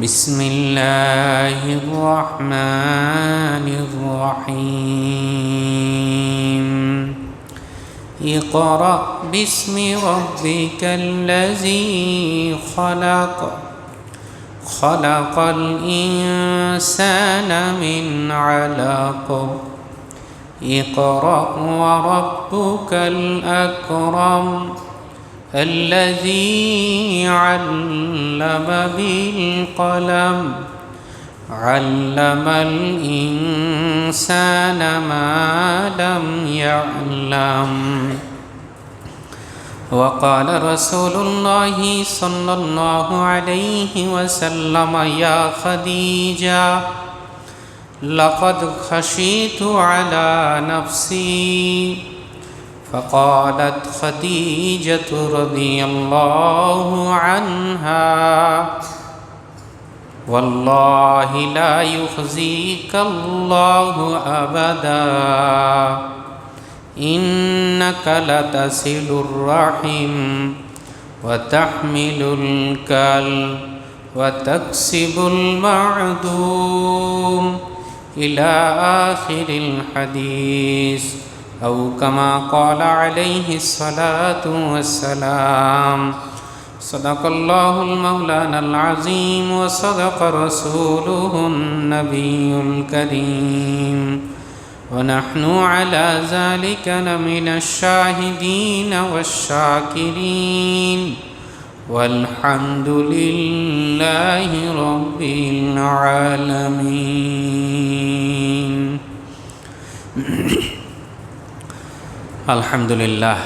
بسم الله الرحمن الرحيم. اقرأ باسم ربك الذي خلق. خلق الإنسان من علق. اقرأ وربك الأكرم. الذي علم بالقلم علم الإنسان ما لم يعلم. وقال رسول الله صلى الله عليه وسلم يا خديجة لقد خشيت على نفسي فقالت خديجة رضي الله عنها والله لا يخزيك الله أبدا إنك لتصل الرحم وتحمل الكل وتكسب المعدوم. إلى آخر الحديث. أو كما قال عليه الصلاة والسلام. صدق الله المولانا العظيم وصدق رسوله النبي الكريم. ونحن على ذلك لمن الشاهدين والشاكرين. والحمد لله رب العالمين. আলহামদুলিল্লাহ,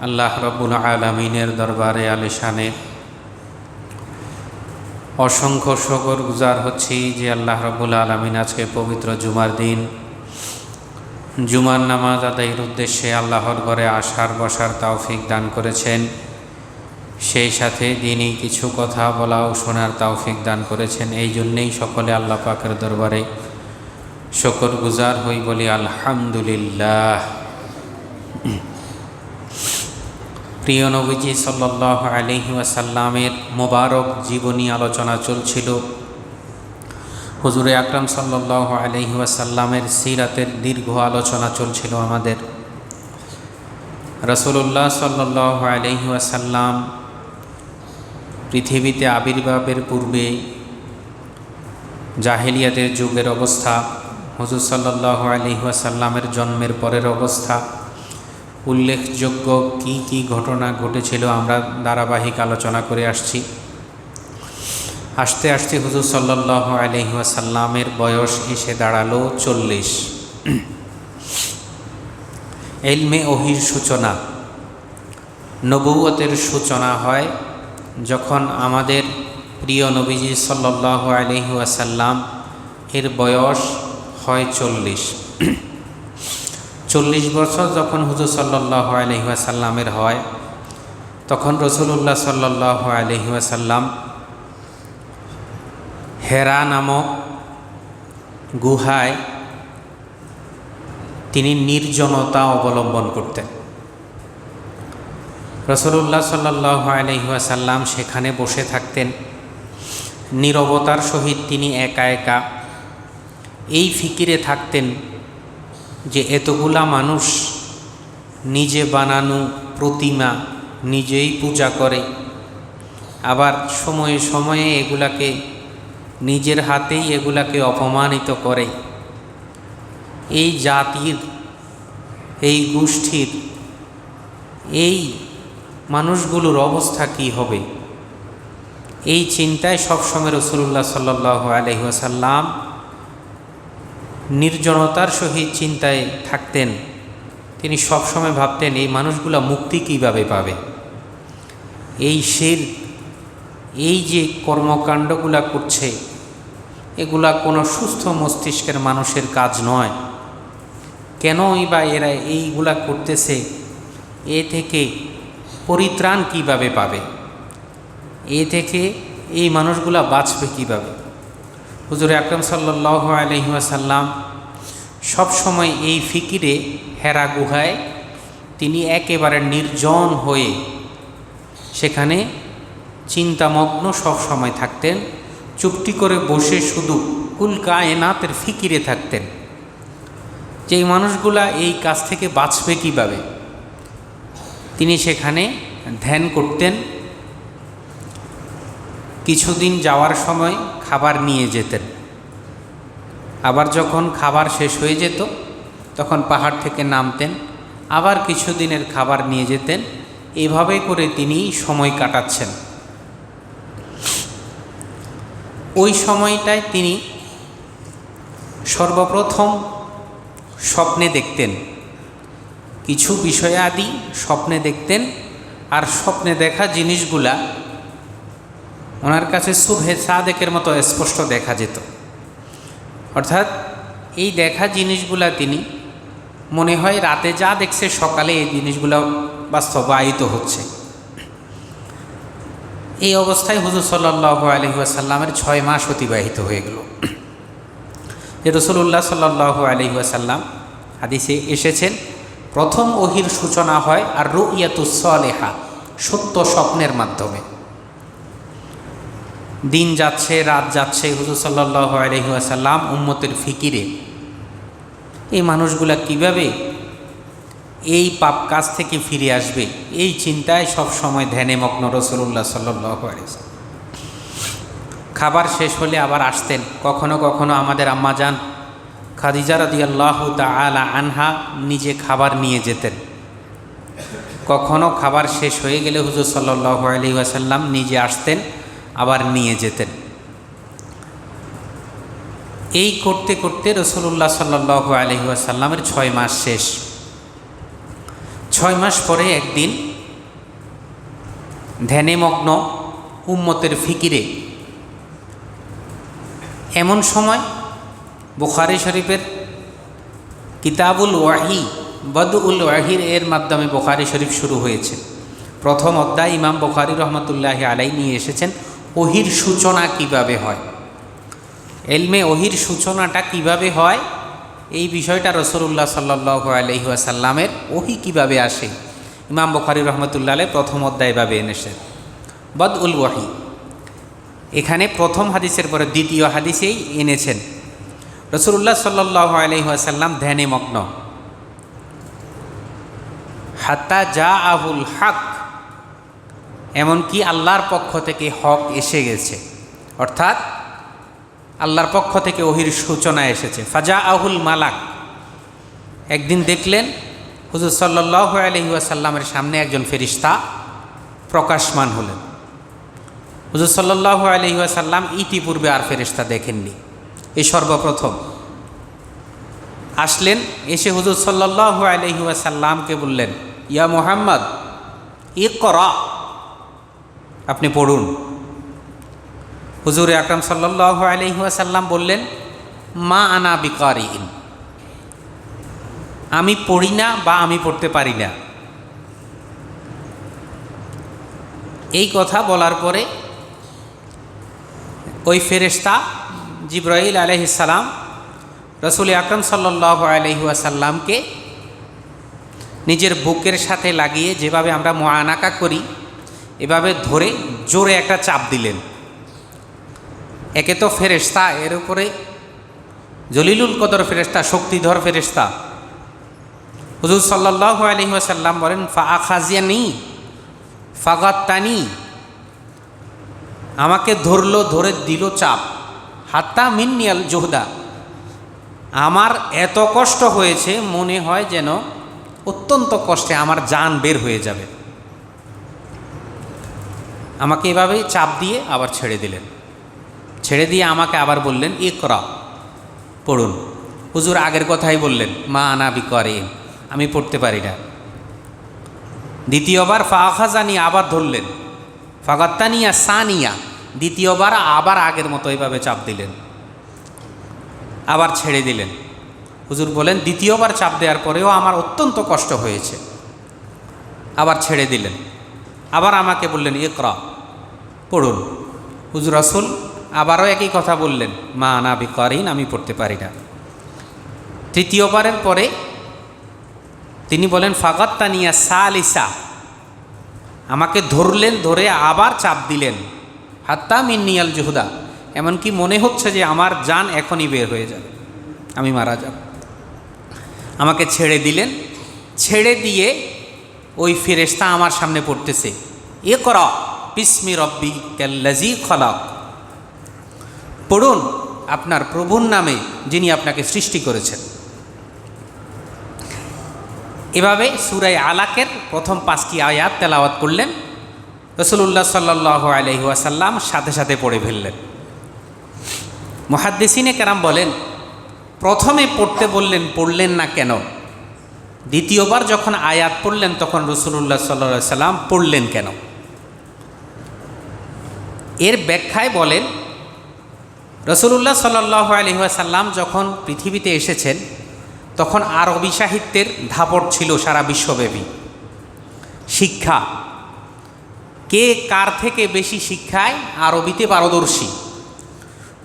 আল্লাহ রব্বুল আলমিনের দরবারে আলিশানে অসংখ্য শকর গুজার হচ্ছি যে আল্লাহ রব্বুল আলমিন আজকে পবিত্র জুমার দিন, জুমার নামাজ আদায়ের উদ্দেশ্যে আল্লাহর ঘরে আসার, বসার তাওফিক দান করেছেন। সেই সাথে দিনই কিছু কথা বলা ও শোনার তাওফিক দান করেছেন। এই জন্যেই সকলে আল্লাহ পাকের দরবারে শকর গুজার হই বলি আলহামদুলিল্লাহ। প্রিয় নবীজি সাল্লাহ আলহি ওয়াসাল্লামের মোবারক জীবনী আলোচনা চলছিল। হুজুরে আকরাম সাল্লাহ আলহি ওয়াসাল্লামের সিরাতের দীর্ঘ আলোচনা চলছিল আমাদের। রসুল্লাহ সাল্লাহ আলহি ওয়াসাল্লাম পৃথিবীতে আবির্ভাবের পূর্বে জাহেলিয়াদের যুগের অবস্থা, হুজুর সাল্লাহ আলহি ওয়াসাল্লামের জন্মের পরের অবস্থা উল্লেখযোগ্য কি কি ঘটনা ঘটেছিল আমরা ধারাবাহিক আলোচনা করে আসছি। আসতে আসতে হুজুর সাল্লাহ আলহিহাসাল্লামের বয়স এসে দাঁড়াল চল্লিশ। এলমে ওহির সূচনা। নবুয়তের সূচনা হয় যখন আমাদের প্রিয় নবীজি সাল্লাহ আলহিহাসাল্লাম এর বয়স হয় চল্লিশ। চল্লিশ বছর যখন হুজুর সাল্লাহ আলহিহাসাল্লামের হয়, তখন রসুল্লাহ সাল্লাহ আলহিহাসাল্লাম হেরা নামক গুহায় তিনি নির্জনতা অবলম্বন করতেন। রসুল্লাহ সাল্লাহ আলহিহাসাল্লাম সেখানে বসে থাকতেন। নিরবতার সহিত তিনি একা একা এই ফিকিরে থাকতেন। যে এতগুলা মানুষ নিজে বানানো প্রতিমা নিজেই পূজা করে, আবার সময়ে সময়ে এগুলাকে নিজের হাতেই এগুলাকে অপমানিত করে। এই জাতির, এই গোষ্ঠীর, এই মানুষগুলোর অবস্থা কি হবে? এই চিন্তায় সবসময় রসুল্লাহ সাল্লাহ আলহিহাসাল্লাম নির্জনতার সহিত চিন্তায় থাকতেন। তিনি সবসময় ভাবতেন, এই মানুষগুলা মুক্তি কীভাবে পাবে? এই শির, এই যে কর্মকাণ্ডগুলা করছে, এগুলা কোনো সুস্থ মস্তিষ্কের মানুষের কাজ নয়। কেনই বা এরা এইগুলা করতেছে? এ থেকে পরিত্রাণ কীভাবে পাবে? এ থেকে এই মানুষগুলা বাঁচবে কীভাবে? হুজুর আকরম সাল্লাহ আলহিহাসাল্লাম সবসময় এই ফিকিরে হেরা গুহায় তিনি একেবারে নির্জন হয়ে সেখানে চিন্তামগ্ন সব সময় থাকতেন, চুপটি করে বসে শুধু কুল কায়নাতের ফিকিরে থাকতেন। যে মানুষগুলা এই কাজ থেকে বাঁচবে কীভাবে? তিনি সেখানে ধ্যান করতেন কিছুদিন যাওয়ার সময় খাবার নিয়ে যেতেন। আবার যখন খাবার শেষ হয়ে যেত, তখন পাহাড় থেকে নামতেন, আবার কিছুদিনের খাবার নিয়ে যেতেন। এভাবে করে তিনি সময় কাটাচ্ছেন। ওই সময়টায় তিনি সর্বপ্রথম স্বপ্নে দেখতেন। কিছু বিষয়াদি স্বপ্নে দেখতেন আর স্বপ্নে দেখা জিনিসগুলা ওনার কাছে শুভে সাদেকের মতো স্পষ্ট দেখা যেত। অর্থাৎ এই দেখা জিনিসগুলা তিনি মনে হয় রাতে যা দেখছে সকালে এই জিনিসগুলো বাস্তবায়িত হচ্ছে। এই অবস্থায় হুজুর সাল্লাহ আলহিহাসাল্লামের ছয় মাস অতিবাহিত হয়ে গেল। যে রসুল্লাহ সাল্লাহ আলহিহাসাল্লাম হাদিসে এসেছেন, প্রথম ওহির সূচনা হয় আর রুইয়াতুসলেহা সত্য স্বপ্নের মাধ্যমে। দিন যাচ্ছে, রাত যাচ্ছে হুজুর সাল্লাহ আলহিহাসাল্লাম উম্মতের ফিকিরে। এই মানুষগুলা কীভাবে এই পাপ কাজ থেকে ফিরে আসবে? এই চিন্তায় সব সময় ধ্যানে মগ্ন রসুল্লাহ সাল্লাহ খাবার শেষ হলে আবার আসতেন। কখনো কখনো আমাদের আম্মা যান, খাদিজা রদি আল্লাহ তালা আনহা নিজে খাবার নিয়ে যেতেন। কখনো খাবার শেষ হয়ে গেলে হুজুর সাল্লাহ আলি ওয়াসাল্লাম নিজে আসতেন। আবার নিয়ে যেতেন। এই করতে করতে রসুল্লাহ সাল্লাহ আলহি আসাল্লামের ছয় মাস শেষ। ছয় মাস পরে একদিন ধ্যানে মগ্ন উম্মতের ফিকিরে এমন সময় বুখারি শরীফের কিতাবুল ওয়াহি, বদউল ওয়াহির এর মাধ্যমে বুখারি শরীফ শুরু হয়েছে। প্রথম অধ্যায় ইমাম বুখারি রহমতুল্লাহ আলাই নিয়ে এসেছেন। ওহির সূচনা কীভাবে হয়? এলমে ওহির সূচনাটা কীভাবে হয়? এই বিষয়টা রসুল্লাহ সাল্লাহ আলহিহাসাল্লামের ওহি কীভাবে আসে? ইমাম বখারি রহমতুল্লাহ প্রথম অধ্যায় এভাবে এনেছেন বদ উল ওয়াহি। এখানে প্রথম হাদিসের পরে দ্বিতীয় হাদিসেই এনেছেন। রসুল্লাহ সাল্লাহ আলহিহাসাল্লাম ধ্যানে মগ্ন। হাত্তা যা আহুল হক এমনকি আল্লাহর পক্ষ থেকে হক এসে গেছে। অর্থাৎ আল্লাহর পক্ষ থেকে ওহির সূচনা এসেছে। ফাজা আহুল মালাক। একদিন দেখলেন হুজুর সাল্লাহ আলহিউসাল্লামের সামনে একজন ফেরিস্তা প্রকাশমান হলেন। হুজুর সাল্লাহ আলহিউসাল্লাম ইতিপূর্বে আর ফেরিস্তা দেখেননি। এই সর্বপ্রথম। আসলেন, এসে হুজুর সাল্লাহ আলহিউসাল্লামকে বললেন, ইয়া মোহাম্মদ ই করা আপনি পড়ুন। হুজুর আকরম সাল্লাহ আলহিহাসাল্লাম বললেন, মা আনা বিকারিন আমি পড়ি না বা আমি পড়তে পারি না। এই কথা বলার পরে ওই ফেরেস্তা জিব্রাহিল আলহিসাল্লাম রসুল আকরম সাল্লাহ আলহিহাসাল্লামকে নিজের বুকের সাথে লাগিয়ে যেভাবে আমরা মোয়ানাকা করি এভাবে ধরে জোরে একটা চাপ দিলেন। একে তো ফেরেস্তা এর উপরে জলিলুল কদর ফেরেস্তা শক্তিধর ফেরেস্তা হুজুর সাল্লাহ আলহি আসাল্লাম বলেন, ফা আখাজিয়ানি, ফাগাত্তানি। আমাকে ধরলো, ধরে দিল চাপ। হাত্তা মিন্নিয়াল জোহদা। আমার এত কষ্ট হয়েছে, মনে হয় যেন অত্যন্ত কষ্টে আমার যান বের হয়ে যাবে। আমাকে এভাবেই চাপ দিয়ে আবার ছেড়ে দিলেন। ছেড়ে দিয়ে আমাকে আবার বললেন, ইকরা, পড়ুন। হুজুর আগের কথাই বললেন, মা আনাবি করে আমি পড়তে পারি না। দ্বিতীয়বার, ফাখাজানি, আবার ধরলেন। ফাগাত্তানিয়া সানিয়া, দ্বিতীয়বার আবার আগের মতো এইভাবে চাপ দিলেন। আবার ছেড়ে দিলেন। হুজুর বলেন, দ্বিতীয়বার চাপ দেওয়ার পরেও আমার অত্যন্ত কষ্ট হয়েছে। আবার ছেড়ে দিলেন। আবার আমাকে বললেন একরা পড়ুন। হুজুর আসুল আবারও একই কথা বললেন, মা না বিকারিন, আমি পড়তে পারি না। তৃতীয়বারের পরে তিনি বলেন ফাগাত তানিয়া সালিসা। আমাকে ধরলেন, ধরে আবার চাপ দিলেন, হাত্তা মিন্নিয়াল জুহুদা। এমনকি মনে হচ্ছে যে আমার যান এখনই বের হয়ে যাবে, আমি মারা যাব। আমাকে ছেড়ে দিলেন। ছেড়ে দিয়ে ওই ফেরেশতা আমার সামনে পড়তেছে। এ কর, বিস্মি রব্বি ক্যাল্লাজি খলাক। পড়ুন আপনার প্রভুর নামে যিনি আপনাকে সৃষ্টি করেছেন। এভাবে সুরাই আলাকের প্রথম পাঁচটি আয়াত তেলাওয়াত করলেন। রসুল্লাহ সাল্লাহ আলহিহাসাল্লাম সাথে সাথে পড়ে ফেললেন। মহাদ্দেসিনে কেরাম বলেন, প্রথমে পড়তে বললেন, পড়লেন না কেন? দ্বিতীয়বার যখন আয়াত পড়লেন, তখন রসুল্লাহ সাল্লা সাল্লাম পড়লেন কেন? এর ব্যাখ্যায় বলেন রসুল্লাহ সাল্লাহ আলহিহাসাল্লাম যখন পৃথিবীতে এসেছেন, তখন আরবি সাহিত্যের ধাপট ছিল সারা বিশ্বব্যাপী। শিক্ষা। কে কার থেকে বেশি শিক্ষায়? আরবিতে পারদর্শী।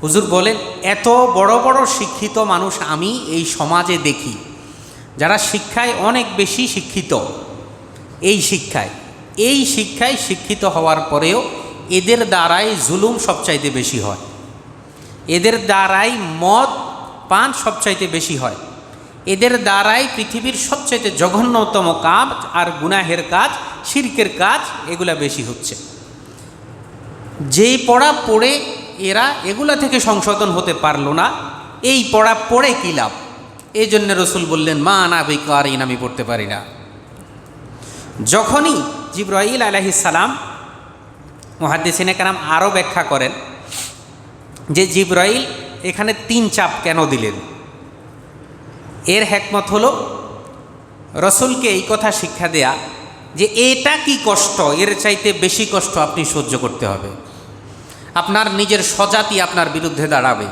হুজুর বলেন, এত বড় বড় শিক্ষিত মানুষ আমি এই সমাজে দেখি। যারা শিক্ষায় অনেক বেশি শিক্ষিত, এই শিক্ষায় এই শিক্ষায় শিক্ষিত হওয়ার পরেও এদের দ্বারাই জুলুম সবচাইতে বেশি হয়। এদের দ্বারাই মদ পান সবচাইতে বেশি হয়। এদের দ্বারাই পৃথিবীর সবচাইতে জঘন্যতম কাজ আর গুনাহের কাজ, শিরকের কাজ, এগুলা বেশি হচ্ছে। যেই পড়া পড়ে এরা এগুলা থেকে সংশোধন হতে পারল না, এই পড়া পড়ে কী লাভ? এই জন্য রসুল বললেন, মা না বিকারিন আমি পড়তে পারি না। যখনই জিব্রাইল আলহিসাল্লাম মহাদ্দিসিনে কারাম আরও ব্যাখ্যা করেন যে জিব্রাইল এখানে তিন চাপ কেন দিলেন? এর হ্যাকমত হল, রসুলকে এই কথা শিক্ষা দেয়া যে এটা কি কষ্ট, এর চাইতে বেশি কষ্ট আপনি সহ্য করতে হবে। আপনার নিজের স্বজাতি আপনার বিরুদ্ধে দাঁড়াবে।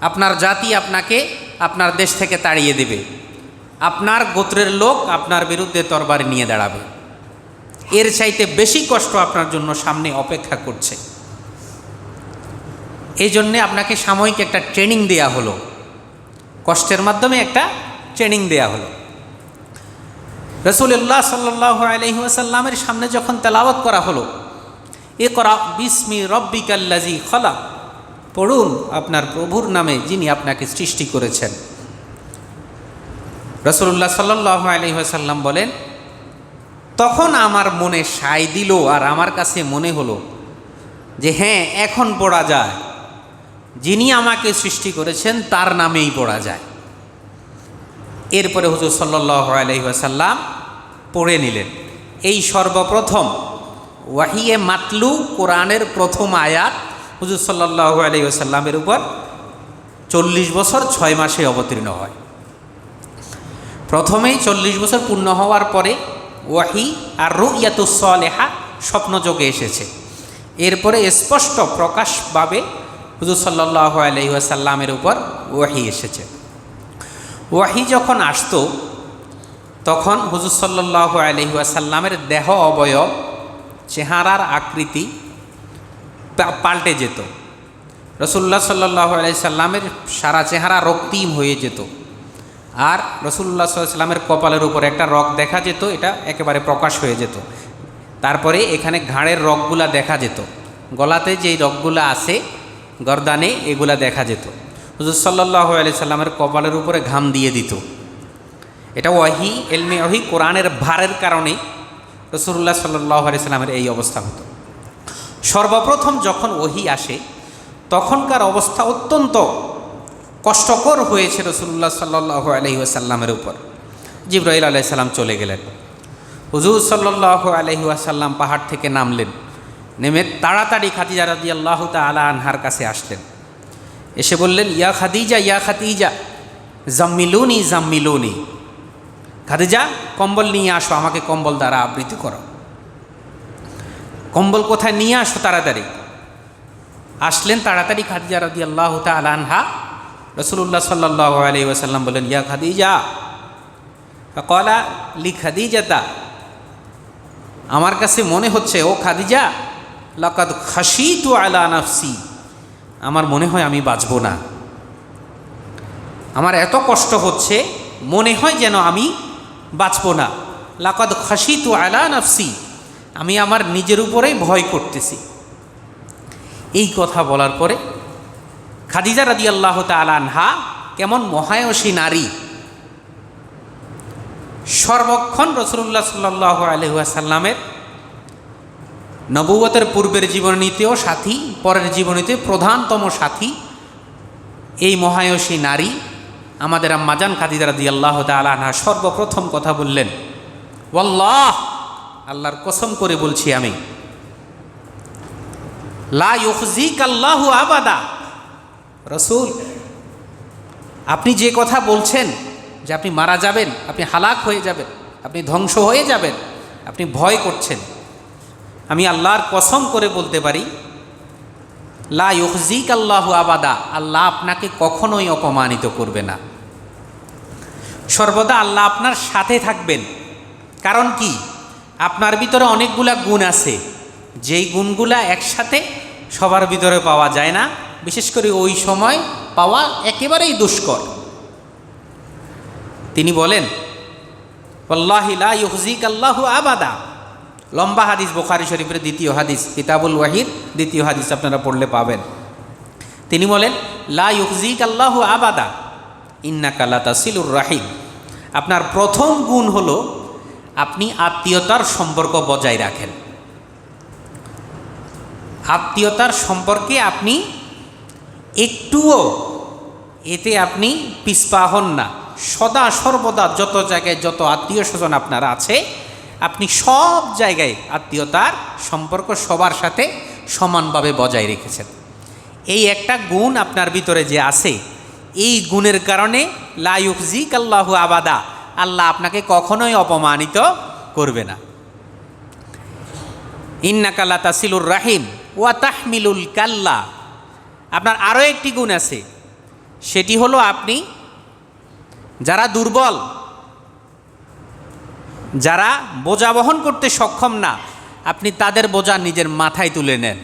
আপনার জাতি আপনাকে আপনার দেশ থেকে তাড়িয়ে দেবে। আপনার গোত্রের লোক আপনার বিরুদ্ধে তরবারি নিয়ে দাঁড়াবে। এর চাইতে বেশি কষ্ট আপনার জন্য সামনে অপেক্ষা করছে। এই জন্যে আপনাকে সাময়িক একটা ট্রেনিং দেয়া হলো। কষ্টের মাধ্যমে একটা ট্রেনিং দেয়া হলো। রসুল্লাহ সাল্লাহ আলহিহাসাল্লামের সামনে যখন তেলাওয়াত করা হলো এ করা বিস্মি রব্বিকাল্লাজি খলা পড়ুন আপনার প্রভুর নামে যিনি আপনাকে সৃষ্টি করেছেন। রসুল্লাহ সাল্লাহ আলহিহাসাল্লাম বলেন, তখন আমার মনে সাই দিল আর আমার কাছে মনে হলো যে হ্যাঁ এখন পড়া যায়। যিনি আমাকে সৃষ্টি করেছেন, তার নামেই পড়া যায়। এরপরে হুজুর সাল্লাহ আলহিহাসাল্লাম পড়ে নিলেন। এই সর্বপ্রথম ওয়াহিয়ে মাতলু কোরআনের প্রথম আয়াত হুজুর সাল্লাহ আলহিহাসাল্লামের উপর চল্লিশ বছর ছয় মাসে অবতীর্ণ হয়। প্রথমেই চল্লিশ বছর পূর্ণ হওয়ার পরে ওয়াহি আর রুইয়াতুসলেহা স্বপ্নযোগে এসেছে। এরপরে স্পষ্ট প্রকাশভাবে হুজুর সাল্লাহ আলহিহাসাল্লামের উপর ওয়াহি এসেছে। ওয়াহি যখন আসত, তখন হুজুর সাল্লাহ আলহিহাসাল্লামের দেহ অবয়ব, চেহারার আকৃতি পাল্টে যেত। রসুল্লাহ সাল্লাহ আলাইসাল্লামের সারা চেহারা রক্তিম হয়ে যেত। আর রসুল্লাহ সাল্লামের কপালের উপর একটা রক দেখা যেত, এটা একেবারে প্রকাশ হয়ে যেত। তারপরে এখানে ঘাড়ের রকগুলা দেখা যেত। গলাতে যেই রকগুলা আছে, গরদানে এগুলা দেখা যেত। হুজুর সাল্লাহ আলি সাল্লামের কপালের উপরে ঘাম দিয়ে দিত। এটা ওয়াহি, এলমে ওহি কোরআনের ভারের কারণে রসুল্লাহ সাল্লাহ আলি সাল্লামের এই অবস্থা হতো। সর্বপ্রথম যখন ওহি আসে, তখনকার অবস্থা অত্যন্ত কষ্টকর হয়েছে রসুল্লাহ সাল্লাহ আলহিহাসাল্লামের উপর। জিব্রাহিল আলাইসাল্লাম চলে গেলেন। হুজুর সাল্লাহ আলহিহাসাল্লাম পাহাড় থেকে নামলেন, নেমে তাড়াতাড়ি খাদিজা রাজি আল্লাহ তালা আনহার কাছে আসলেন। এসে বললেন, ইয়া খাদিজা ইয়া খাদিজা, জাম্মিলুনি জাম্মিলুনি। খাদিজা, কম্বল নিয়ে আসো, আমাকে কম্বল দ্বারা আবৃত্তি করো। কম্বল কোথায় নিয়ে আসো তাড়াতাড়ি। আসলেন তাড়াতাড়ি খাদিজা রাজি আল্লাহ তালা আনহা রসুল্লাহ সাল্লাহ আলি ওয়াসাল্লাম বলেন, ইয়া খাদিজা। কলা লি খাদিজাতা। আমার কাছে মনে হচ্ছে, ও খাদিজা, লাকাদ খাসি তু আলা নাফসি। আমার মনে হয় আমি বাঁচব না। আমার এত কষ্ট হচ্ছে, মনে হয় যেন আমি বাঁচব না। লাকাদ খাসি তু আলা নাফসি। আমি আমার নিজের উপরেই ভয় করতেছি। এই কথা বলার পরে খাদিজা রাদি আল্লাহ তালানহা কেমন মহায়সী নারী সর্বক্ষণ রসুল্লাহ সাল্লাহ আলহাসাল্লামের নবুয়তের পূর্বের জীবনীতেও সাথী, পরের জীবনীতে প্রধানতম সাথী এই মহায়সী নারী আমাদের আম্মাজান খাদিজা রাদি আল্লাহ তালানহা সর্বপ্রথম কথা বললেন, ওয়াল্লাহ! আল্লাহর কসম করে বলছি আমি। আল্লাহু আবাদা। রসুল, আপনি যে কথা বলছেন যে আপনি মারা যাবেন, আপনি হালাক হয়ে যাবেন, আপনি ধ্বংস হয়ে যাবেন, আপনি ভয় করছেন, আমি আল্লাহর কসম করে বলতে পারি, লা ইউফজিক আল্লাহু আবাদা, আল্লাহ আপনাকে কখনোই অপমানিত করবে না। সর্বদা আল্লাহ আপনার সাথে থাকবেন। কারণ কি? আপনার ভিতরে অনেকগুলা গুণ আছে। যেই গুণগুলা একসাথে সবার ভিতরে পাওয়া যায় না, বিশেষ করে ওই সময় পাওয়া একেবারেই দুষ্কর। তিনি বলেন আল্লাহিলা ইউজিক আল্লাহু আবাদা। লম্বা হাদিস, বোখারি শরীফের দ্বিতীয় হাদিস, কিতাবুল ওয়াহিদ, দ্বিতীয় হাদিস আপনারা পড়লে পাবেন। তিনি বলেন, লা ইউজিক আল্লাহু আবাদা ইন্না কাল্লা তাসিলুর রাহিম। আপনার প্রথম গুণ হলো আপনি আত্মীয়তার সম্পর্ক বজায় রাখেন। আত্মীয়তার সম্পর্কে আপনি একটুও এতে আপনি পিসপা হন না। সদা সর্বদা যত জায়গায় যত আত্মীয় স্বজন আপনার আছে, আপনি সব জায়গায় আত্মীয়তার সম্পর্ক সবার সাথে সমানভাবে বজায় রেখেছেন। এই একটা গুণ আপনার ভিতরে যে আছে, এই গুণের কারণে লাইফজিক আল্লাহু আবাদা আল্লাহ আপনাকে কখনোই অপমানিত করবে না। ইন্নাকাল্লা তাসিলুর রাহিম ওয়া তাহমিলুল কাল্লা। আপনার আরও একটি গুণ আছে, সেটি হলো আপনি যারা দুর্বল, যারা বোঝা বহন করতে সক্ষম না, আপনি তাদের বোঝা নিজের মাথায় তুলে নেন।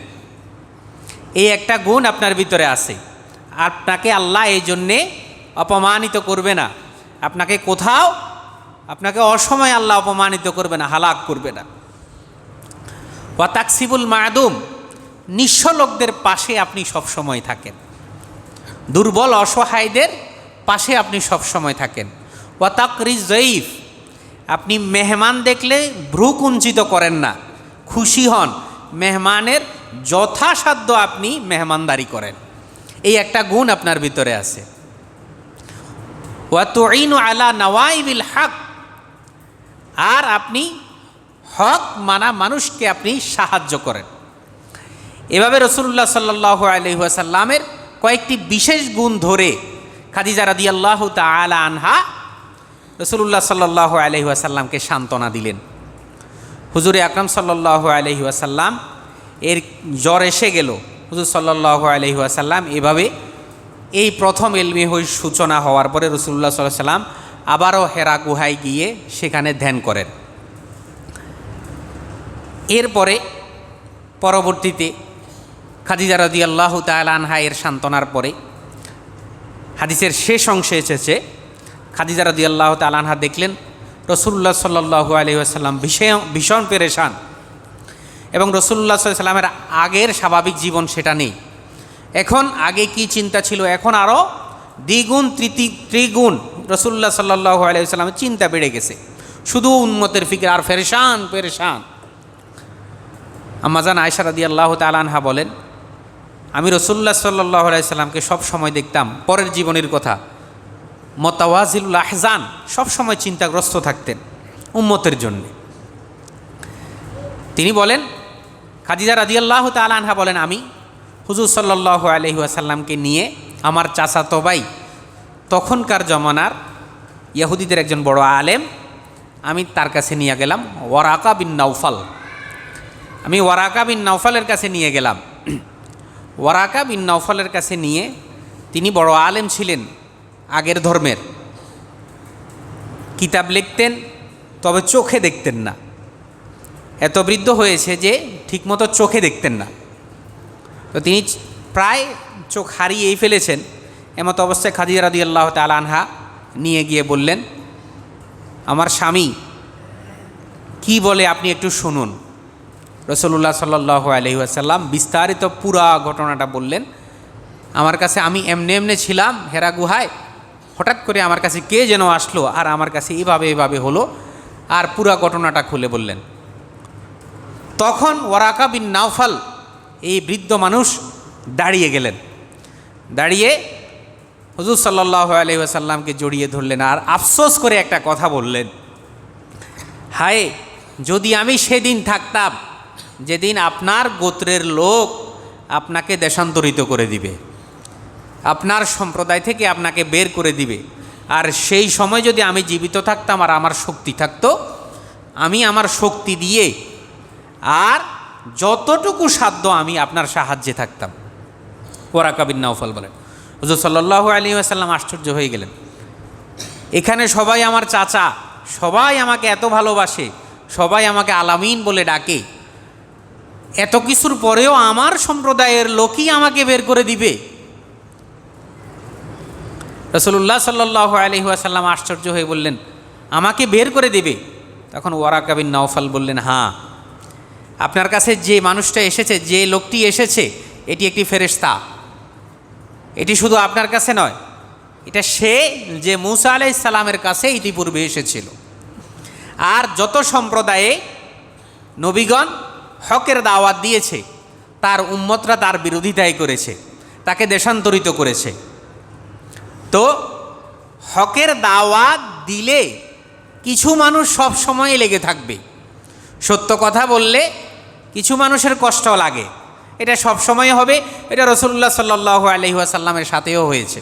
এই একটা গুণ আপনার ভিতরে আছে। আপনাকে আল্লাহ এই জন্যে অপমানিত করবে না। আপনাকে কোথাও আপনাকে অসময় আল্লাহ অপমানিত করবে না, হালাক করবে না। ওয়াতাকসিবুল মায়াদুম নিঃস্ব লোকদের পাশে আপনি সবসময় থাকেন। দুর্বল, অসহায়দের পাশে আপনি সবসময় থাকেন। ওয়াতাকরি জয়ীফ, আপনি মেহমান দেখলে ভ্রু কুঞ্চিত করেন না, খুশি হন। মেহমানের যথাসাধ্য আপনি মেহমানদারি করেন। এই একটা গুণ আপনার ভিতরে আছে। ওয়াতুইন আলা নওয়াইবিল হক। আর আপনি হক মানা মানুষকে আপনি সাহায্য করেন। এভাবে রসুল্লাহ সাল্লাহ আলহিহাসাল্লামের কয়েকটি বিশেষ গুণ ধরে খাদিজা রাদি আল্লাহ তালা আনহা রসুল্লাহ সাল্লাহ আলহিহাসাল্লামকে সান্ত্বনা দিলেন। হুজুরে আকরম সাল্লাহ আলহিহাসাল্লাম এর জ্বর এসে গেল। হুজুর সাল্লাহ আলহিহাসাল্লাম এভাবে এই প্রথম এলমি হই সূচনা হওয়ার পরে রসুল্লাহ সাল্লাহ সাল্লাম আবারও হেরা গুহায় গিয়ে সেখানে ধ্যান করেন। এরপরে পরবর্তীতে খাদিজা রদি আল্লাহ তালানহা এর সান্ত্বনার পরে হাদিসের শেষ অংশে এসেছে, খাদিজা রদি আল্লাহ তালানহা দেখলেন রসুল্লাহ সাল্লাহ আলহিহাসাল্লাম ভীষণ ভীষণ পেরেশান এবং রসুল্লাহ সাল্লামের আগের স্বাভাবিক জীবন সেটা নেই। এখন আগে কি চিন্তা ছিল? এখন আরও দ্বিগুণ, তৃতি, ত্রিগুণ রসুল্লাহ সাল্লাহ আলাইসাল্লামের চিন্তা বেড়ে গেছে। শুধু উন্মতের ফিকির, আর ফেরেশান পেরেশান আমাজান আয়সার আদি আল্লাহ তালানহা বলেন, আমি রসুল্লাহ সাল্লাহ আলাইসাল্লামকে সব সময় দেখতাম, পরের জীবনের কথা। মতাওয়াজিল আহজান, সব সময় চিন্তাগ্রস্ত থাকতেন উম্মতের জন্যে। তিনি বলেন, খাদিজা রাজি আল্লাহ তালানহা বলেন, আমি হুজুর সাল্লাহ আলহি আসাল্লামকে নিয়ে আমার চাচাতো ভাই, তখনকার জমানার ইয়াহুদিদের একজন বড় আলেম, আমি তার কাছে নিয়ে গেলাম ওয়ারাকা বিন নাউফাল আমি ওয়ারাকা বিন নাউফালের কাছে নিয়ে গেলাম। ওয়ারাকা বিন নাউফালের কাছে নিয়ে তিনি বড় আলেম ছিলেন, আগের ধর্মের। কিতাব লিখতেন, তবে চোখে দেখতেন না। এত বৃদ্ধ হয়েছে যে ঠিকমতো চোখে দেখতেন না। তো তিনি প্রায় চোখ হারিয়েই ফেলেছেন। এমত অবস্থায় খাদিজা রাদি আল্লাহ আনহা নিয়ে গিয়ে বললেন, আমার স্বামী, কি বলে আপনি একটু শুনুন। রসল্লাহ সাল্লাহ আলহি আসাল্লাম বিস্তারিত পুরা ঘটনাটা বললেন, আমার কাছে আমি এমনি এমনি ছিলাম হেরা গুহায়, হঠাৎ করে আমার কাছে কে যেন আসলো আর আমার কাছে এভাবে এভাবে হলো। আর পুরা ঘটনাটা খুলে বললেন। তখন ওয়ারাকা বিন নাওফাল এই বৃদ্ধ মানুষ দাঁড়িয়ে গেলেন। দাঁড়িয়ে হুজুর সাল্লাহ আলহি আসাল্লামকে জড়িয়ে ধরলেন আর আফসোস করে একটা কথা বললেন। হায়, যদি আমি সেদিন থাকতাম, যেদিন আপনার গোত্রের লোক আপনাকে দেশান্তরিত করে দিবে, আপনার সম্প্রদায় থেকে আপনাকে বের করে দিবে, আর সেই সময় যদি আমি জীবিত থাকতাম আর আমার শক্তি থাকতো, আমি আমার শক্তি দিয়ে আর যতটুকু সাধ্য আমি আপনার সাহায্যে থাকতাম। ওরা কাবিন নাওফল বলেন। হুজুর সাল্লাহ আলী আসাল্লাম আশ্চর্য হয়ে গেলেন। এখানে সবাই আমার চাচা, সবাই আমাকে এত ভালোবাসে, সবাই আমাকে আলামিন বলে ডাকে। এত কিছুর পরেও আমার সম্প্রদায়ের লোকই আমাকে বের করে দিবে। রসুল্লাহ সাল্লাহ আলহিহাসাল্লাম আশ্চর্য হয়ে বললেন, আমাকে বের করে দেবে? তখন ওয়ারাকাবিন নওফাল বললেন হ্যাঁ। আপনার কাছে যে মানুষটা এসেছে, যে লোকটি এসেছে, এটি একটি ফেরেশতা। এটি শুধু আপনার কাছে নয়, এটা সে যে মুসা আলাইসাল্লামের কাছে ইতিপূর্বে এসেছিল। আর যত সম্প্রদায়ে নবীগণ হকের দাওয়াত দিয়েছে, তার উম্মতরা তার বিরোধিতাই করেছে, তাকে দেশান্তরিত করেছে। তো হকের দাওয়াত দিলে কিছু মানুষ সব সময় লেগে থাকবে। সত্য কথা বললে কিছু মানুষের কষ্ট লাগে। এটা সব সময় হবে। এটা রসুল্লাহ সাল্লাহ আলহিহাসাল্লামের সাথেও হয়েছে।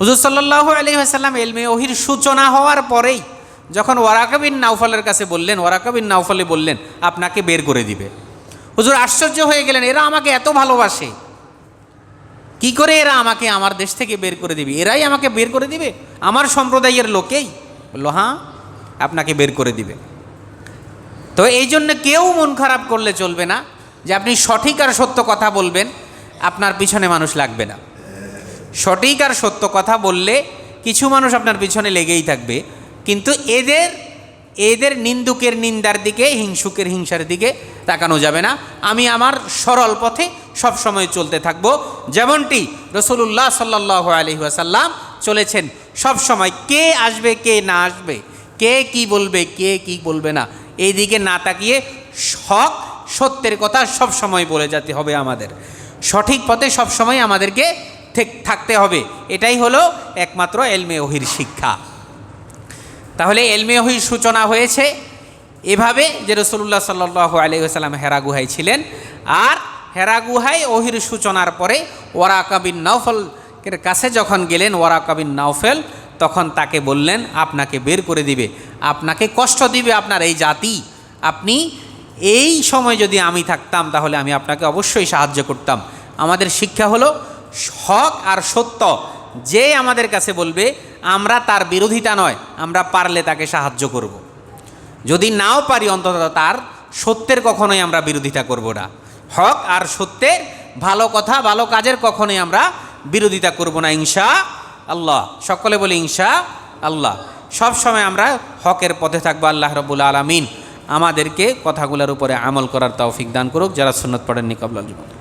হুজুর সাল্লাহ আলহিহাসাল্লাম এলমে ওহির সূচনা হওয়ার পরেই যখন ওয়ারাকাবিন নাউফলের কাছে বললেন ওয়ারাকাবিন নাউফলে বললেন, আপনাকে বের করে দিবে। হুজুর আশ্চর্য হয়ে গেলেন, এরা আমাকে এত ভালোবাসে। কি করে এরা আমাকে আমার দেশ থেকে বের করে দিবে? এরাই আমাকে বের করে দিবে? আমার সম্প্রদায়ের লোকেই? বলল হ্যাঁ আপনাকে বের করে দিবে। তো এই জন্য কেউ মন খারাপ করলে চলবে না যে আপনি সঠিক আর সত্য কথা বলবেন, আপনার পিছনে মানুষ লাগবে না। সঠিক আর সত্য কথা বললে কিছু মানুষ আপনার পিছনে লেগেই থাকবে। কিন্তু এদের এদের নিন্দুকের নিন্দার দিকে, হিংসুকের হিংসার দিকে তাকানো যাবে না। আমি আমার সরল পথে সব সময় চলতে থাকব। যেমনটি রসুল্লাহ সাল্লাহ আলহি আসাল্লাম চলেছেন, সব সময় কে আসবে, কে না আসবে, কে কি বলবে, কে কি বলবে না। এই দিকে না তাকিয়ে হক, সত্যের কথা সব সময় বলে যেতে হবে আমাদের। সঠিক পথে সব সময় আমাদেরকে থাকতে হবে। এটাই হলো একমাত্র এলমে ওহির শিক্ষা। তাহলে এলমে ওহির সূচনা হয়েছে এভাবে যে রসুল্লাহ সাল্লাহ আলহিহাস্লাম হেরা গুহায় ছিলেন, আর হেরা গুহায় ওহির সূচনার পরে ওরা ওয়ারাকাবিন নাওফলের কাছে যখন গেলেন ওয়ারাকাবিন নাওফেল তখন তাকে বললেন, আপনাকে বের করে দিবে। আপনাকে কষ্ট দিবে আপনার এই জাতি। আপনি এই সময় যদি আমি থাকতাম, তাহলে আমি আপনাকে অবশ্যই সাহায্য করতাম। আমাদের শিক্ষা হলো হক আর সত্য। যে আমাদের কাছে বলবে, আমরা তার বিরোধিতা নয়, আমরা পারলে তাকে সাহায্য করব। যদি নাও পারি অন্তত তার, সত্যের কখনোই আমরা বিরোধিতা করব না। হক আর সত্যের ভালো কথা, ভালো কাজের কখনোই আমরা বিরোধিতা করব না, ইনশা আল্লাহ। সকলে বলি ইনশা আল্লাহ। সব সময় আমরা হকের পথে থাকব, আল্লাহ রবুল আলমিন। আমাদেরকে কথাগুলোর উপরে আমল করার তৌফিক দান করুক, যারা সুন্নত পড়েননি কবলাল জীবন